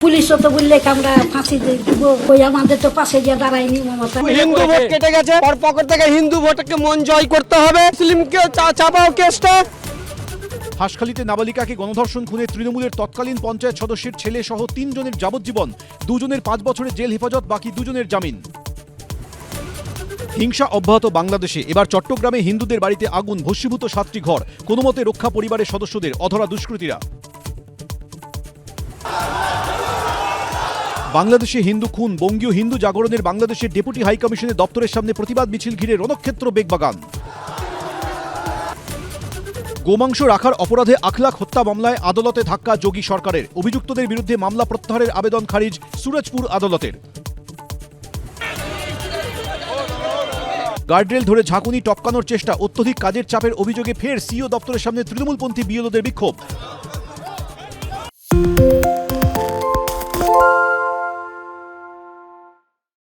পুলিশও তো বললে আমরা ফাঁসি দিব? ওই আমাদের তো পাশে গিয়ে দাঁড়ায়নি মমতা। হিন্দু ভোট কেটে গেছে। ওর পকেট থেকে হিন্দু ভোটকে মন জয় করতে হবে। মুসলিমকে চা- চাপাও কেসটা। হাসখালিতে নাবালিকাকে গণধর্ষণ খুনে তৃণমূলের তৎকালীন পঞ্চায়েত সদস্যের ছেলে সহ তিনজনের যাবজ্জীবন দুজনের পাঁচ বছরের জেল হেফাজত বাকি দুজনের জামিন। হিংসা অব্যাহত বাংলাদেশে। এবার চট্টগ্রামে হিন্দুদের বাড়িতে আগুন ভস্মীভূত সাতটি ঘর। কোনো মতে রক্ষা পরিবারের সদস্যদের অধরা দুষ্কৃতীরা। বাংলাদেশে হিন্দু খুন, বঙ্গীয় হিন্দু জাগরণের বাংলাদেশের ডেপুটি হাইকমিশনের দপ্তরের সামনে প্রতিবাদ মিছিল ঘিরে রণক্ষেত্র বেগবাগান। গোমাংস রাখার অপরাধে আখলাখ হত্যা মামলায় আদালতে ধাক্কা যোগী সরকারের। অভিযুক্তদের বিরুদ্ধে মামলা প্রত্যাহারের আবেদন খারিজ সুরজপুর আদালতের। গার্ডরেল ধরে ঝাঁকুনি টপকানোর চেষ্টা, অত্যধিক কাজের চাপের অভিযোগে ফের সিও দপ্তরের সামনে তৃণমূলপন্থী বিএলওদের বিক্ষোভ।